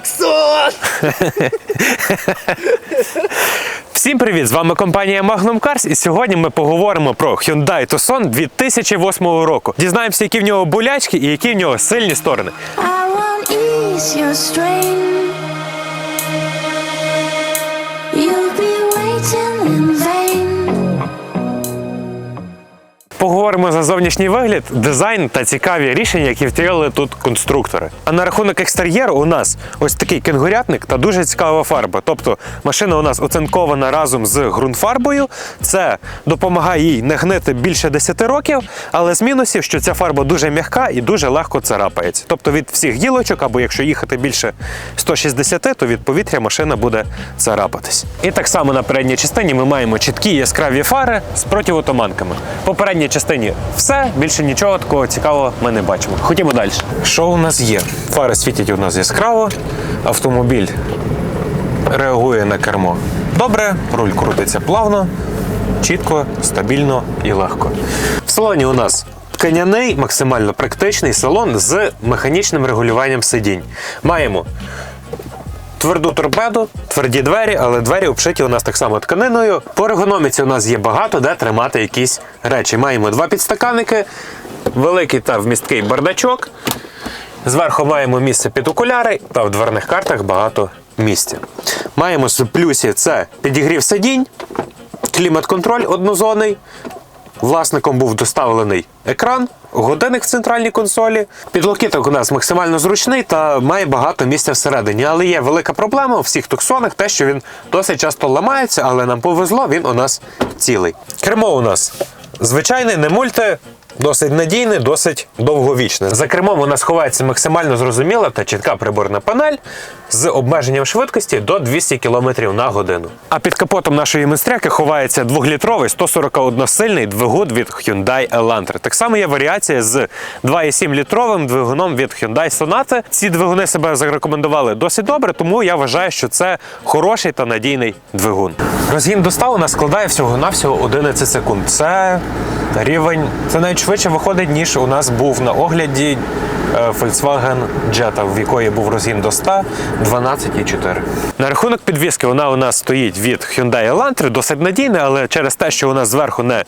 таксон! Всім привіт! З вами компанія Magnum Cars і сьогодні ми поговоримо про Hyundai Tucson 2008 року. Дізнаємося, які в нього болячки і які в нього сильні сторони. I Поговоримо за зовнішній вигляд, дизайн та цікаві рішення, які втілили тут конструктори. А на рахунок екстер'єру у нас ось такий кенгурятник та дуже цікава фарба. Тобто машина у нас оцинкована разом з ґрунтфарбою. Це допомагає їй не гнити більше 10 років, але з мінусів, що ця фарба дуже м'яка і дуже легко царапається. Тобто від всіх гілочок, або якщо їхати більше 160, то від повітря машина буде царапатись. І так само на передній частині ми маємо чіткі яскраві фари з противотуманками. По передній частині все, більше нічого такого цікавого ми не бачимо. Ходімо далі. Що у нас є? Фари світять у нас яскраво, автомобіль реагує на кермо. Добре, руль крутиться плавно, чітко, стабільно і легко. В салоні у нас тканяний, максимально практичний салон з механічним регулюванням сидінь. Маємо тверду торпеду, тверді двері, але двері обшиті у нас так само тканиною. По ергономіці у нас є багато де тримати якісь речі. Маємо два підстаканники, великий та вмісткий бардачок. Зверху маємо місце під окуляри та в дверних картах багато місця. Маємо з плюсів це підігрів сидінь, клімат-контроль однозонний. Власником був доставлений екран, годинник в центральній консолі. Підлокіток у нас максимально зручний та має багато місця всередині. Але є велика проблема у всіх туксонах, те, що він досить часто ламається, але нам повезло, він у нас цілий. Кермо у нас звичайне, не мульти. Досить надійне, досить довговічне. За кермом у нас ховається максимально зрозуміла та чітка приборна панель з обмеженням швидкості до 200 км на годину. А під капотом нашої мінстряки ховається 2-літровий 141-сильний двигун від Hyundai Elantra. Так само є варіація з 2,7-літровим двигуном від Hyundai Sonata. Ці двигуни себе зарекомендували досить добре, тому я вважаю, що це хороший та надійний двигун. Розгін доставу у нас складає всього-навсього 11 секунд. Це рівень, це навіть швидше виходить, ніж у нас був на огляді е, Volkswagen Jetta, в якої був розгін до 100 12,4. На рахунок підвіски вона у нас стоїть від Hyundai Elantra, досить надійна, але через те, що у нас зверху не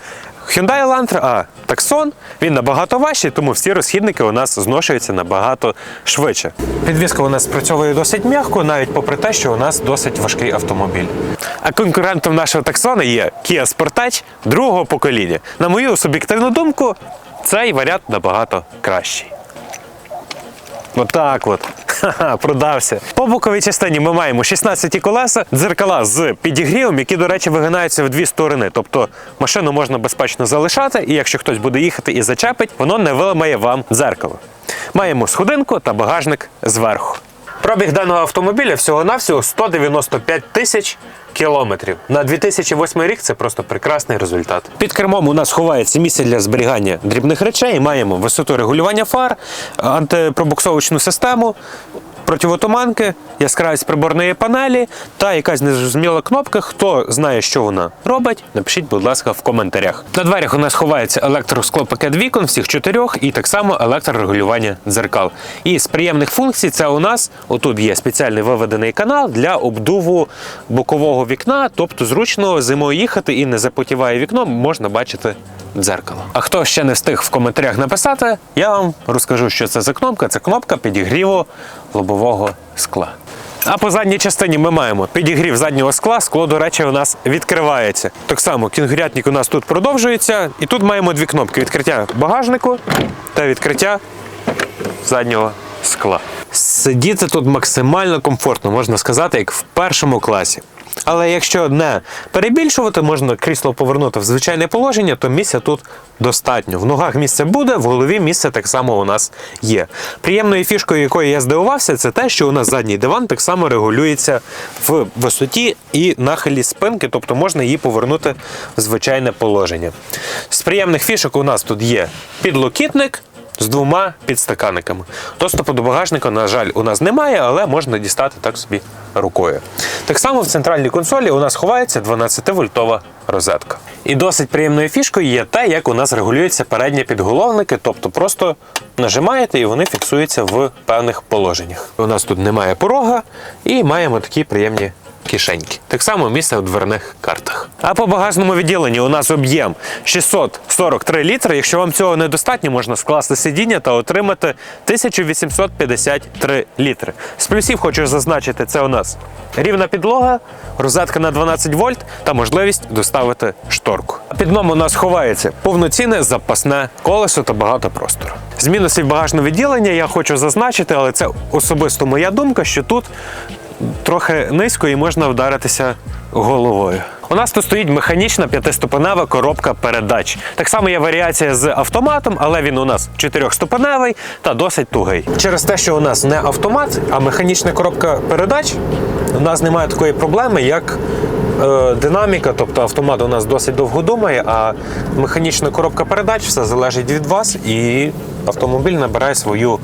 Hyundai Elantra, а Tucson, він набагато важчий, тому всі розхідники у нас зношуються набагато швидше. Підвіска у нас спрацьовує досить м'яко, навіть попри те, що у нас досить важкий автомобіль. А конкурентом нашого Tucson є Kia Sportage другого покоління. На мою суб'єктивну думку, цей варіант набагато кращий. Отак от. Продався. По боковій частині ми маємо 16 колеса, дзеркала з підігрівом, які, до речі, вигинаються в дві сторони. Тобто машину можна безпечно залишати, і якщо хтось буде їхати і зачепить, воно не виламає вам дзеркало. Маємо сходинку та багажник зверху. Пробіг даного автомобіля всього-навсього 195 тисяч кілометрів. На 2008 рік це просто прекрасний результат. Під кермом у нас ховається місце для зберігання дрібних речей. Маємо висоту регулювання фар, антипробуксовочну систему. Противотуманки, яскравість приборної панелі та якась незрозуміла кнопка. Хто знає, що вона робить, напишіть, будь ласка, в коментарях. На дверях у нас ховається електросклопакет вікон, всіх чотирьох, і так само електрорегулювання дзеркал. І з приємних функцій це у нас отут є спеціальний виведений канал для обдуву бокового вікна, тобто зручно зимою їхати і не запотіває вікно, можна бачити дзеркало. А хто ще не встиг в коментарях написати, я вам розкажу, що це за кнопка. Це кнопка підігріву лобового скла. А по задній частині ми маємо підігрів заднього скла. Скло, до речі, у нас відкривається. Так само кінгурятник у нас тут продовжується, і тут маємо дві кнопки: відкриття багажнику та відкриття заднього скла. Сидіти тут максимально комфортно, можна сказати, як в першому класі. Але якщо не перебільшувати, можна крісло повернути в звичайне положення, то місця тут достатньо. В ногах місце буде, в голові місце так само у нас є. Приємною фішкою, якою я здивувався, це те, що у нас задній диван так само регулюється в висоті і нахилі спинки, тобто можна її повернути в звичайне положення. З приємних фішок у нас тут є підлокітник з двома підстаканниками. Доступу до багажника, на жаль, у нас немає, але можна дістати так собі рукою. Так само в центральній консолі у нас ховається 12-вольтова розетка. І досить приємною фішкою є те, як у нас регулюються передні підголовники, тобто просто нажимаєте і вони фіксуються в певних положеннях. У нас тут немає порога і маємо такі приємні кишеньки. Так само місце у дверних картах. А по багажному відділенні у нас об'єм 643 літри. Якщо вам цього недостатньо, можна скласти сидіння та отримати 1853 літри. З плюсів хочу зазначити, це у нас рівна підлога, розетка на 12 вольт та можливість доставити шторку. Під дном у нас ховається повноцінне запасне колесо та багато простору. З мінусів багажного відділення я хочу зазначити, але це особисто моя думка, що тут трохи низько і можна вдаритися головою. У нас тут стоїть механічна п'ятиступенева коробка передач. Так само є варіація з автоматом, але він у нас чотирьохступеневий та досить тугий. Через те, що у нас не автомат, а механічна коробка передач, у нас немає такої проблеми, як е, динаміка. Тобто автомат у нас досить довго думає, а механічна коробка передач все залежить від вас, і автомобіль набирає свою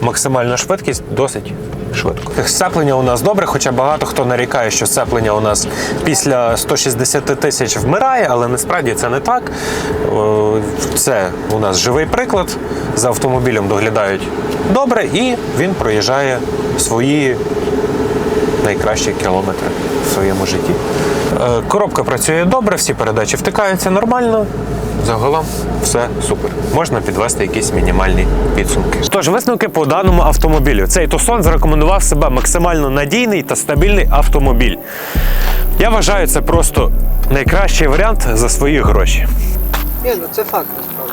максимальну швидкість досить швидко. Сцеплення у нас добре, хоча багато хто нарікає, що сцеплення у нас після 160 тисяч вмирає, але насправді це не так. Це у нас живий приклад. За автомобілем доглядають добре, і він проїжджає свої найкращі кілометри в своєму житті. Е, Коробка працює добре, всі передачі втикаються нормально. Загалом все супер. Можна підвести якісь мінімальні підсумки. Тож висновки по даному автомобілю. Цей Тусон зарекомендував себе максимально надійний та стабільний автомобіль. Я вважаю, це просто найкращий варіант за свої гроші. Ні, ну це факт насправді.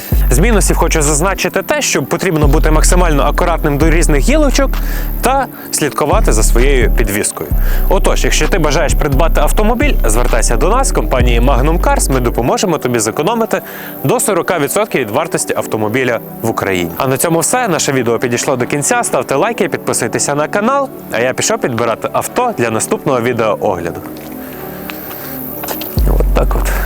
З мінусів хочу зазначити те, що потрібно бути максимально акуратним до різних гілочок та слідкувати за своєю підвіскою. Отож, якщо ти бажаєш придбати автомобіль, звертайся до нас, компанії Magnum Cars. Ми допоможемо тобі зекономити до 40% від вартості автомобіля в Україні. А на цьому все. Наше відео підійшло до кінця. Ставте лайки, підписуйтеся на канал. А я пішов підбирати авто для наступного відеоогляду. От так от.